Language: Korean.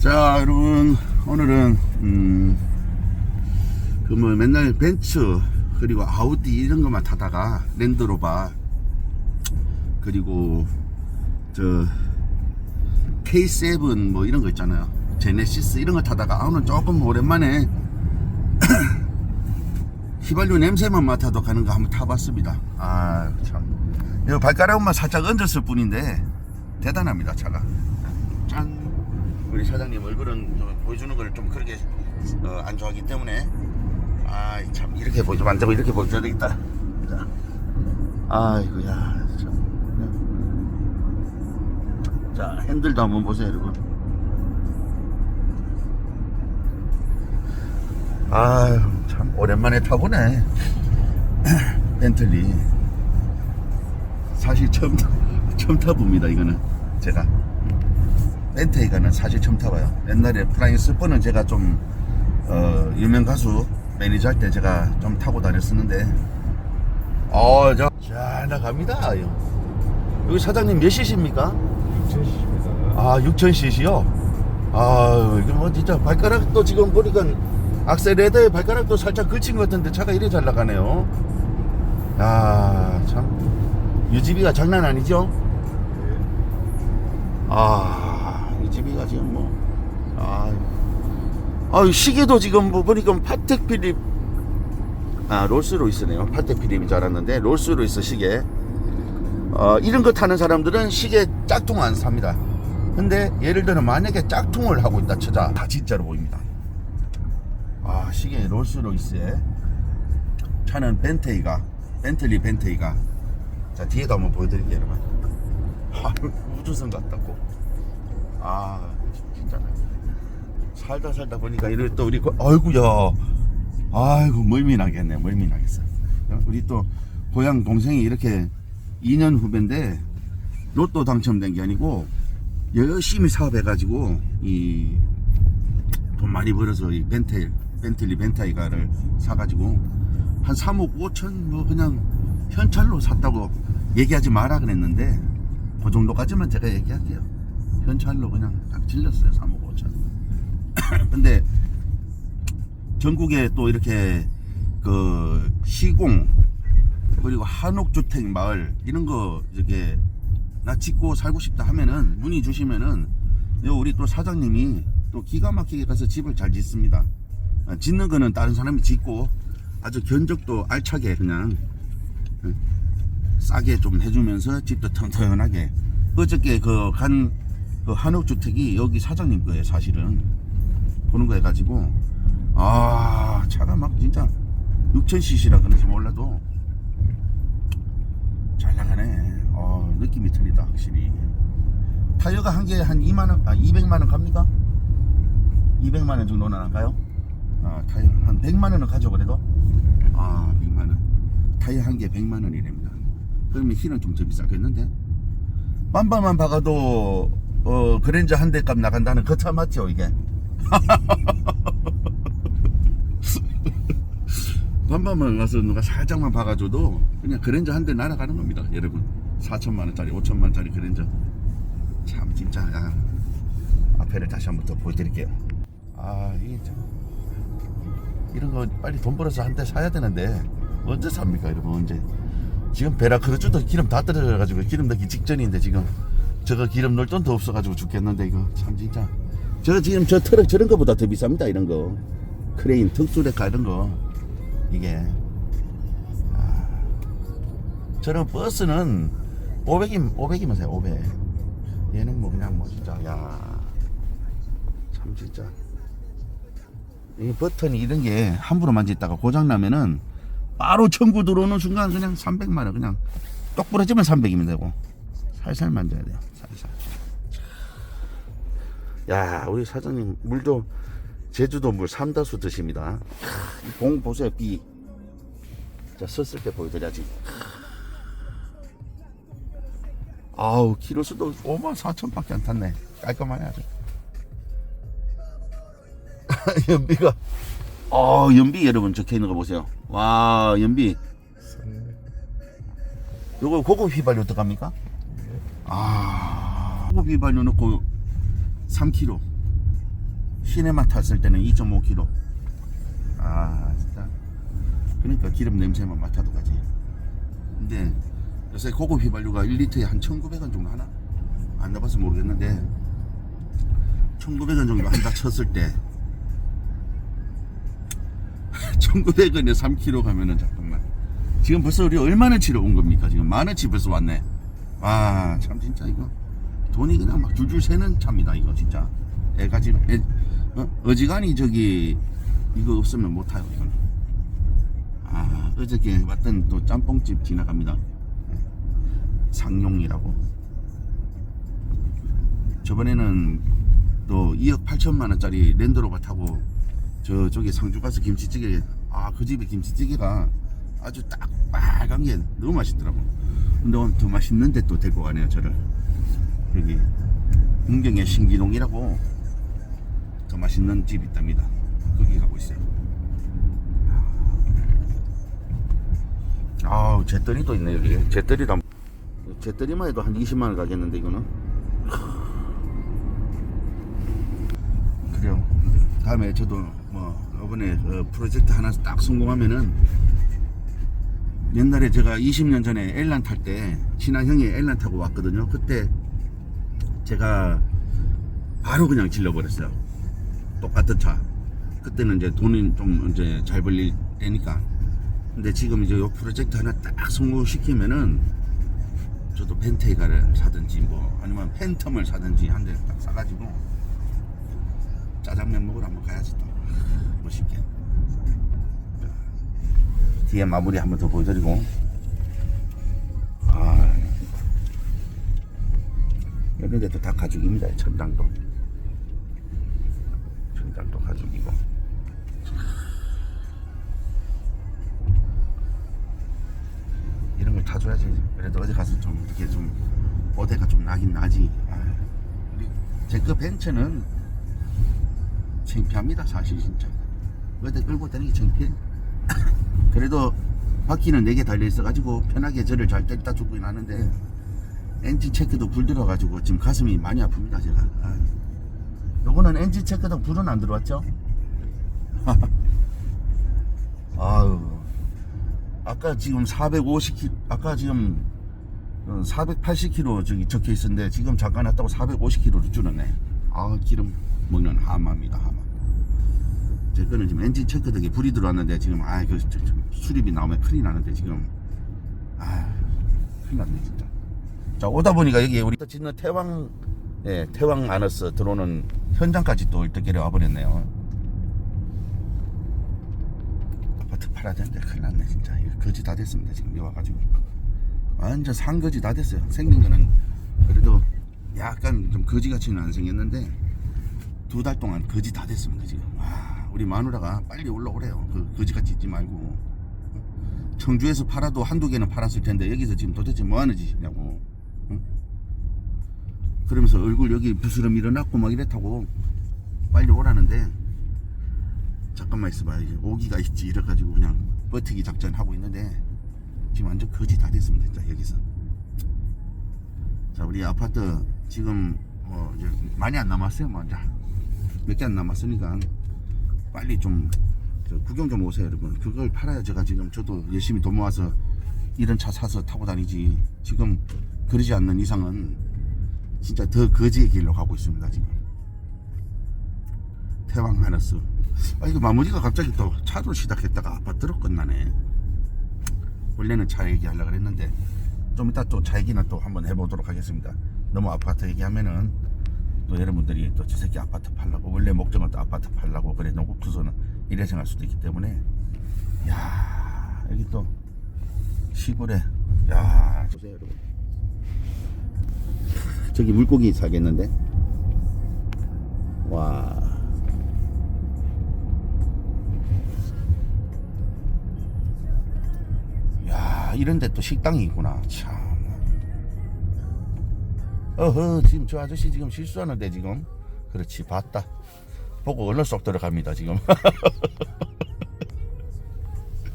자 여러분 오늘은 음, 그 뭐 맨날 벤츠 그리고 아우디 이런 것만 타다가 랜드로바 그리고 저 K7 뭐 이런 거 있잖아요. 제네시스 이런 거 타다가 아, 오늘 조금 오랜만에 휘발유 냄새만 맡아도 가는 거 한번 타봤습니다. 아참. 발가락만 살짝 얹었을 뿐인데 대단합니다 차가. 짠 우리 사장님 얼굴은 좀 보여주는 걸 좀 그렇게 어, 안 좋아하기 때문에. 아 참 이렇게 보여주면 안 되고 이렇게 보여줘야 되겠다. 자. 아이고야 참. 자 핸들도 한번 보세요 여러분. 아유 참 오랜만에 타보네. 벤틀리. 사실 처음 타- 처음 타봅니다 이거는. 제가 벤테이가는 사실 처음 타봐요 옛날에 프라잉 스퍼는 제가 좀 어, 유명 가수 매니저 할 때 제가 좀 타고 다녔었는데 어 저 잘 나갑니다 여기 사장님 몇 cc입니까? 6,000cc입니다. 아 6000cc요? 아 이거 뭐 진짜 발가락도 지금 보니까 악셀레더에 발가락도 살짝 걸친 것 같은데 차가 이래 잘 나가네요 야참 유지비가 장난 아니죠? 아 유지비가 지금 뭐 아, 아 시계도 지금 뭐 보니까 파텍 필립 아 롤스로이스네요 파텍 필립인 줄 알았는데 롤스로이스 시계 어, 이런 거 타는 사람들은 시계 짝퉁 안 삽니다. 근데 예를 들어 만약에 짝퉁을 하고 있다 쳐자 다 진짜로 보입니다. 아 시계 롤스로이스에 차는 벤테이가 벤틀리 벤테이가 자 뒤에도 한번 보여드릴게요 여러분. 아, 우주선 같다고. 아 진짜. 살다 살다 보니까 이럴 또 우리 고- 아이고야. 아이고 멀미나겠네 멀미나겠어. 우리 또 고향 동생이 이렇게 2년 후배인데 로또 당첨된 게 아니고 열심히 사업해가지고 이 돈 많이 벌어서 이 벤텔 벤틀리 벤타이가를 사가지고 한 3억 5천 뭐 그냥 현찰로 샀다고 얘기하지 마라 그랬는데 그 정도까지만 제가 얘기할게요 현찰로 그냥 딱 질렀어요 3억 5천 근데 전국에 또 이렇게 그 시공 그리고 한옥주택 마을 이런 거 이렇게 나 짓고 살고 싶다 하면은 문의 주시면은 요 우리 또 사장님이 또 기가 막히게 가서 집을 잘 짓습니다. 어, 짓는 거는 다른 사람이 짓고 아주 견적도 알차게 그냥 어, 싸게 좀 해주면서 집도 튼튼하게 어저께 그 간 그 한옥주택이 여기 사장님 거예요 사실은 그런 거 해가지고 아 차가 막 진짜 6000cc라 그런지 몰라도 잘 나가네. 어, 느낌이 틀리다, 확실히. 타이어가 한 개에 한 2만원, 아, 200만원 갑니까? 200만원 정도는 할까요? 아, 타이어 한 100만원은 가죠, 그래도? 아, 100만원. 타이어 한 개에 100만원이랍니다. 그러면 힐은 좀 더 비싸겠는데? 빰빰만 박아도, 어, 그랜저 한 대 값 나간다는 그 차 맞죠, 이게? 반반만 가서 누가 살짝만 박아줘도 그냥 그랜저 한 대 날아가는 겁니다 여러분. 4천만 원짜리 5천만 원짜리 그랜저 참 진짜 야. 앞에를 다시 한번 더 보여드릴게요. 아 이게 참. 이런 거 빨리 돈 벌어서 한 대 사야 되는데 언제 삽니까 여러분? 언제 지금 베라크루즈도 기름 다 떨어져 가지고 기름 넣기 직전인데 지금 저거 기름 넣을 돈도 없어가지고 죽겠는데 이거 참 진짜. 저 지금 저 트럭 저런 거보다 더 비쌉니다 이런 거. 크레인 특수레카 이런 거. 이게. 아, 저런 버스는 500이 500이면 사요 500 얘는 뭐 그냥 뭐 진짜 야 참 진짜. 이 버튼이 이런 게 함부로 만지다가 고장 나면은 바로 청구 들어오는 순간 그냥 300만 원 그냥 똑 부러지면 300이면 되고 살살 만져야 돼요 살살 야 우리 사장님 물도 제주도 물 삼다수 드십니다. 이봉 보세요, B. 자, 썼을 때 보여드려야지. 아우, 키로수도 5만 4천 밖에 안 탔네. 깔끔하네, 아주. 연비가, 어, 연비 여러분 적혀 있는 거 보세요. 와, 연비. 요거 고급 휘발유 어떡합니까? 아, 고급 휘발유 넣고 3kg. 시내만 탔을 때는 2.5km. 아 진짜. 그러니까 기름 냄새만 맡아도 가지. 근데 요새 고급 휘발유가 1리터에 한 1,900원 정도 하나? 안 나봐서 모르겠는데 1,900원 정도 한다 쳤을 때 1,900원에 3km 가면은 잠깐만 지금 벌써 우리 얼마나치로 온 겁니까? 지금 만원치 벌써 왔네. 와, 참 진짜 이거 돈이 그냥 막 줄줄 새는 차입니다. 이거 진짜 애가지 애, 어? 어지간히 저기 이거 없으면 못 타요. 이건. 아, 어저께 왔던 또 짬뽕집 지나갑니다. 상용이라고. 저번에는 또 2억 8천만 원짜리 랜드로버 타고 저쪽에 상주 가서 김치찌개 아 그 집에 김치찌개가 아주 딱 빨간 게 너무 맛있더라고 근데 더 맛있는 데 또 데리고 가네요 저를. 여기 문경의 신기동이라고 더 맛있는 집이 있답니다. 거기 가고 있어요. 아우 또 있네 여기. 한- 잿더리만 해도 한 20만 원 가겠는데 이거는? 그래요. 다음에 저도 뭐 이번에 어, 프로젝트 하나 딱 성공하면은 옛날에 제가 20년 전에 엘란 탈 때 친한 형이 엘란 타고 왔거든요. 그때 제가 바로 그냥 질러버렸어요. 똑같은 차. 그때는 이제 돈이 좀 이제 잘 벌릴 때니까. 근데 지금 이제 요 프로젝트 하나 딱 성공시키면은 저도 펜테이가를 사든지 뭐 아니면 팬텀을 사든지 한 대 딱 사가지고 짜장면 먹으러 한번 가야지 또 멋있게 뒤에 마무리 한번 더 보여드리고. 아. 이런 데도 다 가죽입니다 천장도. 천장도 가죽이고. 이런 걸 타줘야지. 그래도 어디 가서 좀 이렇게 좀 어대가 좀 나긴 나지. 아, 제그 벤츠는 창피합니다 사실 진짜. 어디 끌고 다니는 게 창피해 그래도 바퀴는 4개 달려 있어 가지고 편하게 저를 잘 때리다 주고 하는데 엔진 체크도 불 들어 가지고 지금 가슴이 많이 아픕니다 제가. 아. 요거는 엔진 체크도 불은 안 들어왔죠? 아유. 아까 지금 450km 아까 지금 480km 저기 적혀 있었는데 지금 잠깐 왔다고 450km로 줄었네. 아 기름 먹는 하마입니다 하마. 제 거는 지금 엔진 체크 덕에 불이 들어왔는데 지금 아그 수리비 나오면 큰일 나는데 지금. 아 큰일 났네 진짜. 자 오다 보니까 여기 우리 또 짓는 태왕 예 태왕 아너스 들어오는 현장까지 또 이렇게 와버렸네요. 아파트 팔아야 되는데 큰일 났네 진짜. 이거 거지 다 됐습니다 지금 여기 와가지고. 완전 상거지 다 됐어요. 생긴 거는 그래도 약간 좀 거지같이는 안 생겼는데 두 달 동안 거지 다 됐습니다 지금. 와 우리 마누라가 빨리 올라오래요. 그 거지같이 있지 말고 청주에서 팔아도 한두 개는 팔았을 텐데 여기서 지금 도대체 뭐 하는 짓이냐고. 응? 그러면서 얼굴 여기 부스럼 일어났고 막 이랬다고 빨리 오라는데 잠깐만 있어봐 이제 오기가 있지 이래가지고 그냥 버티기 작전 하고 있는데 지금 완전 거지 다 됐습니다 진짜 여기서. 자 우리 아파트 지금 뭐 이제 많이 안 남았어요. 뭐 이제 몇 개 안 남았으니까 빨리 좀저 구경 좀 오세요 여러분. 그걸 팔아야 제가 지금 저도 열심히 돈 모아서 이런 차 사서 타고 다니지. 지금 그러지 않는 이상은 진짜 더 거지의 길로 가고 있습니다 지금. 태왕 하너스. 아 이거 마무리가 갑자기 또 차로 시작했다가 아파트로 끝나네. 원래는 차 얘기하려고 그랬는데 좀 이따 또 차 얘기는 또 한번 해보도록 하겠습니다. 너무 아파트 얘기하면은 또 여러분들이 또 저 새끼 아파트 팔라고 원래 목적은 또 아파트 팔라고 그래 놓고서는 이래 생각할 수도 있기 때문에 야 여기 또 시골에 야 보세요 여러분 저기 물고기 살겠는데 와 야, 이런데 또 식당이 있구나. 참. 어허, 지금 저 아저씨 지금 실수하는데 지금. 그렇지, 봤다. 보고 얼른 쏙 들어갑니다, 지금.